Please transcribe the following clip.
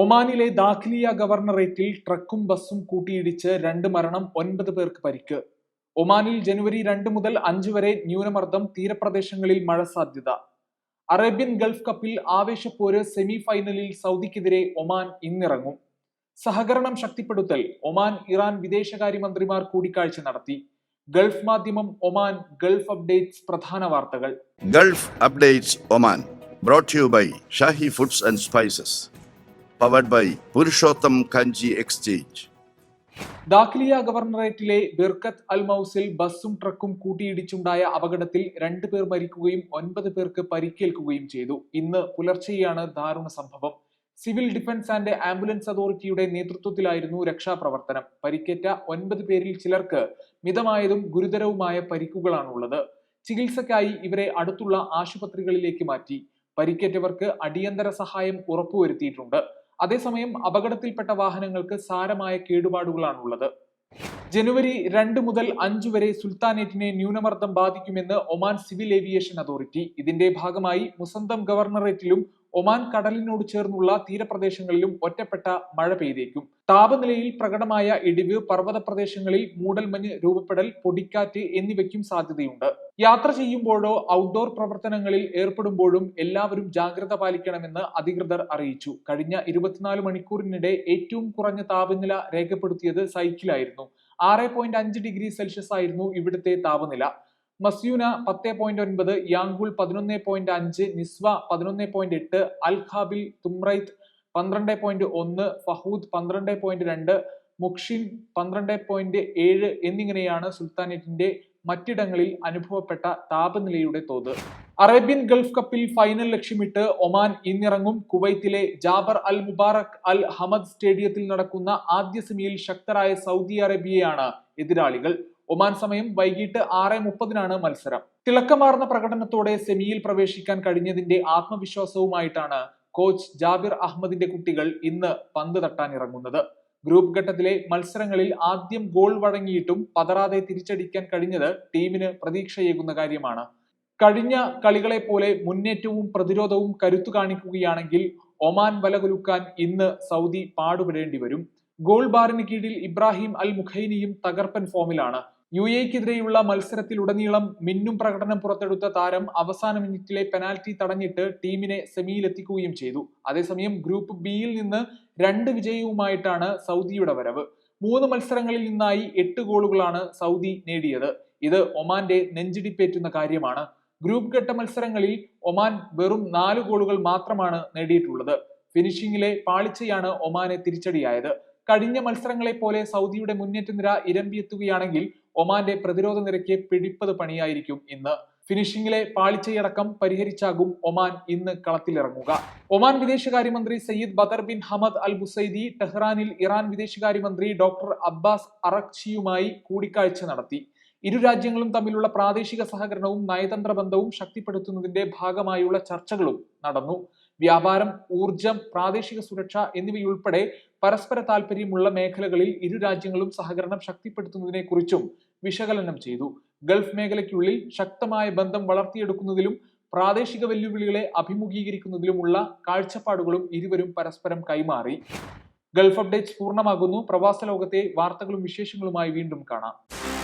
ഒമാനിലെ ദാഖിലിയ ഗവർണറേറ്റിൽ ട്രക്കും ബസ്സും കൂട്ടിയിടിച്ച് രണ്ട് മരണം ഒൻപത് പേർക്ക് പരിക്ക്. ഒമാനിൽ ജനുവരി രണ്ട് മുതൽ അഞ്ച് വരെ ന്യൂനമർദ്ദം തീരപ്രദേശങ്ങളിൽ മഴ സാധ്യത. അറേബ്യൻ ഗൾഫ് കപ്പിൽ ആവേശപ്പോര് സെമി ഫൈനലിൽ സൗദിക്കെതിരെ ഒമാൻ ഇന്നിറങ്ങും. സഹകരണം ശക്തിപ്പെടുത്തൽ ഒമാൻ ഇറാൻ വിദേശകാര്യമന്ത്രിമാർ കൂടിക്കാഴ്ച നടത്തി. ഗൾഫ് മാധ്യമം ഒമാൻ ഗൾഫ് അപ്ഡേറ്റ്സ് പ്രധാന വാർത്തകൾ. Gulf updates Oman brought you by Shahi Foods and and Spices. By Purushottam Kanji exchange Dakhiliya ഗവർണറേറ്റിലെ Birkat al മൌസിൽ ബസ്സും ട്രക്കും കൂട്ടിയിടിച്ചുണ്ടായ അപകടത്തിൽ രണ്ടു പേർ മരിക്കുകയും ഒൻപത് പേർക്ക് പരിക്കേൽക്കുകയും ചെയ്തു. ഇന്ന് പുലർച്ചെയാണ് ദാരുണ സംഭവം. സിവിൽ ഡിഫൻസ് ആൻഡ് ആംബുലൻസ് അതോറിറ്റിയുടെ നേതൃത്വത്തിലായിരുന്നു രക്ഷാപ്രവർത്തനം. പരിക്കേറ്റ ഒൻപത് പേരിൽ ചിലർക്ക് മിതമായതും ഗുരുതരവുമായ പരിക്കുകളാണുള്ളത്. ചികിത്സയ്ക്കായി ഇവരെ അടുത്തുള്ള ആശുപത്രികളിലേക്ക് മാറ്റി. പരിക്കേറ്റവർക്ക് അടിയന്തര സഹായം ഉറപ്പുവരുത്തിയിട്ടുണ്ട്. അതേസമയം അപകടത്തിൽപ്പെട്ട വാഹനങ്ങൾക്ക് സാരമായ കേടുപാടുകളാണുള്ളത്. ജനുവരി രണ്ട് മുതൽ അഞ്ച് വരെ സുൽത്താനേറ്റിനെ ന്യൂനമർദ്ദം ബാധിക്കുമെന്ന് ഒമാൻ സിവിൽ ഏവിയേഷൻ അതോറിറ്റി. ഇതിന്റെ ഭാഗമായി മുസന്തം ഗവർണറേറ്റിലും ഒമാൻ കടലിനോട് ചേർന്നുള്ള തീരപ്രദേശങ്ങളിലും ഒറ്റപ്പെട്ട മഴ പെയ്തേക്കും. താപനിലയിൽ പ്രകടമായ ഇടിവ് പർവത പ്രദേശങ്ങളിൽ മൂടൽമഞ്ഞ് രൂപപ്പെടൽ പൊടിക്കാറ്റ് എന്നിവയ്ക്കും സാധ്യതയുണ്ട്. യാത്ര ചെയ്യുമ്പോഴോ ഔട്ട്ഡോർ പ്രവർത്തനങ്ങളിൽ ഏർപ്പെടുമ്പോഴും എല്ലാവരും ജാഗ്രത പാലിക്കണമെന്ന് അധികൃതർ അറിയിച്ചു. കഴിഞ്ഞ ഇരുപത്തിനാല് മണിക്കൂറിനിടെ ഏറ്റവും കുറഞ്ഞ താപനില രേഖപ്പെടുത്തിയത് സൈക്കിളായിരുന്നു. ആറ് പോയിന്റ് അഞ്ച് ഡിഗ്രി സെൽഷ്യസ് ആയിരുന്നു ഇവിടുത്തെ താപനില. മസ്യൂന പത്ത് പോയിന്റ് ഒൻപത് യാങ്കുൾ പതിനൊന്ന് പോയിന്റ് അഞ്ച് നിസ്വ പതിനൊന്ന് പോയിന്റ് എട്ട് അൽ ഖാബിൽ തുമ്രൈത്ത് പന്ത്രണ്ട് പോയിന്റ് ഒന്ന് ഫഹൂദ് പന്ത്രണ്ട് പോയിന്റ് രണ്ട് മുക്ഷീൻ പന്ത്രണ്ട് പോയിന്റ് ഏഴ് എന്നിങ്ങനെയാണ് സുൽത്താനേറ്റിന്റെ മറ്റിടങ്ങളിൽ അനുഭവപ്പെട്ട താപനിലയുടെ തോത്. അറേബ്യൻ ഗൾഫ് കപ്പിൽ ഫൈനൽ ലക്ഷ്യമിട്ട് ഒമാൻ ഇന്നിറങ്ങും. കുവൈത്തിലെ Jaber Al Mubarak Al Hamad സ്റ്റേഡിയത്തിൽ നടക്കുന്ന ആദ്യ സെമിയിൽ ശക്തരായ സൗദി അറേബ്യയാണ് എതിരാളികൾ. ഒമാൻ സമയം വൈകിട്ട് ആറ് മുപ്പതിനാണ് മത്സരം. തിളക്കമാർന്ന പ്രകടനത്തോടെ സെമിയിൽ പ്രവേശിക്കാൻ കഴിഞ്ഞതിന്റെ ആത്മവിശ്വാസവുമായിട്ടാണ് കോച്ച് ജാബിർ അഹമ്മദിന്റെ കുട്ടികൾ ഇന്ന് പന്ത് തട്ടാൻ ഇറങ്ങുന്നത് ഗ്രൂപ്പ് ഘട്ടത്തിലെ മത്സരങ്ങളിൽ ആദ്യം ഗോൾ വഴങ്ങിയിട്ടും പതറാതെ തിരിച്ചടിക്കാൻ കഴിഞ്ഞത് ടീമിന് പ്രതീക്ഷയേകുന്ന കാര്യമാണ്. കഴിഞ്ഞ കളികളെ പോലെ മുന്നേറ്റവും പ്രതിരോധവും കരുത്തു കാണിക്കുകയാണെങ്കിൽ ഒമാൻ വലകുലുക്കാൻ ഇന്ന് സൗദി പാടുപെടേണ്ടി വരും. ഗോൾ ബാറിന് കീഴിൽ ഇബ്രാഹിം അൽ മുഖൈനിയും തകർപ്പൻ ഫോമിലാണ്. യു എക്കെതിരെയുള്ള മത്സരത്തിലുടനീളം മിന്നും പ്രകടനം പുറത്തെടുത്ത താരം അവസാന മിനിറ്റിലെ പെനാൽറ്റി തടഞ്ഞിട്ട് ടീമിനെ സെമിയിലെത്തിക്കുകയും ചെയ്തു. അതേസമയം ഗ്രൂപ്പ് ബിയിൽ നിന്ന് രണ്ട് വിജയവുമായിട്ടാണ് സൗദിയുടെ വരവ്. മൂന്ന് മത്സരങ്ങളിൽ നിന്നായി എട്ട് ഗോളുകളാണ് സൗദി നേടിയത്. ഇത് ഒമാന്റെ നെഞ്ചിടിപ്പേറ്റുന്ന കാര്യമാണ്. ഗ്രൂപ്പ് ഘട്ട മത്സരങ്ങളിൽ ഒമാൻ വെറും നാല് ഗോളുകൾ മാത്രമാണ് നേടിയിട്ടുള്ളത്. ഫിനിഷിംഗിലെ പാളിച്ചയാണ് ഒമാനെ തിരിച്ചടിയായത്. കഴിഞ്ഞ മത്സരങ്ങളെ പോലെ സൗദിയുടെ മുന്നേറ്റ നിര ഇരമ്പിയെത്തുകയാണെങ്കിൽ ഒമാന്റെ പ്രതിരോധ നിരയ്ക്ക് പിടിപ്പത് പണിയായിരിക്കും ഇന്ന്. ഫിനിഷിംഗിലെ പാളിച്ചയടക്കം പരിഹരിച്ചാകും ഒമാൻ ഇന്ന് കളത്തിലിറങ്ങുക. ഒമാൻ വിദേശകാര്യമന്ത്രി Sayyid Badr bin Hamad al Busaidi ടെഹ്റാനിൽ Iran വിദേശകാര്യമന്ത്രി ഡോക്ടർ അബ്ബാസ് അറക്ഷിയുമായി കൂടിക്കാഴ്ച നടത്തി. ഇരു രാജ്യങ്ങളും തമ്മിലുള്ള പ്രാദേശിക സഹകരണവും നയതന്ത്ര ബന്ധവും ശക്തിപ്പെടുത്തുന്നതിന്റെ ഭാഗമായുള്ള ചർച്ചകളും നടന്നു. വ്യാപാരം ഊർജം പ്രാദേശിക സുരക്ഷ എന്നിവയുൾപ്പെടെ പരസ്പര താൽപര്യമുള്ള മേഖലകളിൽ ഇരു രാജ്യങ്ങളും സഹകരണം ശക്തിപ്പെടുത്തുന്നതിനെ കുറിച്ചും വിശകലനം ചെയ്തു. ഗൾഫ് മേഖലയ്ക്കുള്ളിൽ ശക്തമായ ബന്ധം വളർത്തിയെടുക്കുന്നതിലും പ്രാദേശിക വെല്ലുവിളികളെ അഭിമുഖീകരിക്കുന്നതിലുമുള്ള കാഴ്ചപ്പാടുകളും ഇരുവരും പരസ്പരം കൈമാറി. ഗൾഫ് അപ്ഡേറ്റ്സ് പൂർണമാകുന്നു. പ്രവാസ ലോകത്തെ വാർത്തകളും വിശേഷങ്ങളുമായി വീണ്ടും കാണാം.